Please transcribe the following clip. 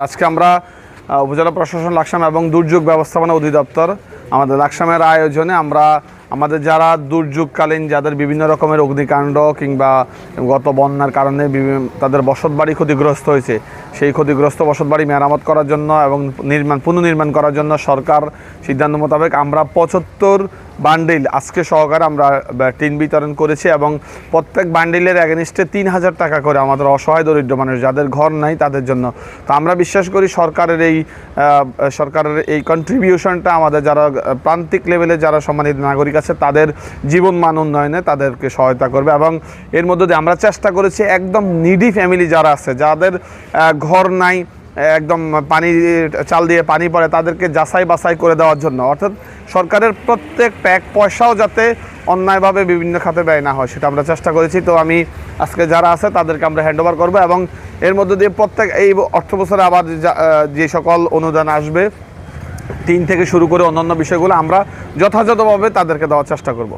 আজকে আমরা উপজেলা প্রশাসন লাকসাম এবং দুর্যোগ ব্যবস্থাপনা অধিদপ্তর আমাদের লাকসামের আয়োজনে আমরা আমাদের যারা দুর্যোগকালীন, যাদের বিভিন্ন রকমের অগ্নিকাণ্ড কিংবা গত বন্যার কারণে তাদের বসতবাড়ি ক্ষতিগ্রস্ত হয়েছে, সেই ক্ষতিগ্রস্ত বসতবাড়ি মেরামত করার জন্য এবং নির্মাণ, পুনর্নির্মাণ করার জন্য সরকার সিদ্ধান্ত মোতাবেক আমরা পঁচাত্তর বান্ডিল আজকে সহকারে আমরা টিন বিতরণ করেছি এবং প্রত্যেক বান্ডিলের এগেনিস্টে তিন হাজার টাকা করে আমাদের অসহায় দরিদ্র মানুষ, যাদের ঘর নাই তাদের জন্য। তো আমরা বিশ্বাস করি সরকারের এই সরকারের এই কন্ট্রিবিউশনটা আমাদের যারা প্রান্তিক লেভেলে যারা সম্মানিত নাগরিক আছে, তাদের জীবন মান উন্নয়নে তাদেরকে সহায়তা করবে এবং এর মধ্যে দিয়ে আমরা চেষ্টা করেছি একদম নিডি ফ্যামিলি যারা আছে, যাদের ঘর নাই একদম পানি, চাল দিয়ে পানি পড়ে তাদেরকে যাচাই বাছাই করে দেওয়ার জন্য। অর্থাৎ সরকারের প্রত্যেক প্যাক পয়সাও যাতে অন্যায়ভাবে বিভিন্ন খাতে ব্যয় না হয়, সেটা আমরা চেষ্টা করেছি। তো আমি আজকে যারা আছে, তাদেরকে আমরা হ্যান্ড ওভার করব এবং এর মধ্যে দিয়ে প্রত্যেক এই অর্থ বছরে আবার যে সকল অনুদান আসবে, তিন থেকে শুরু করে অন্যান্য বিষয়গুলো আমরা যথাযথভাবে তাদেরকে দেওয়ার চেষ্টা করব।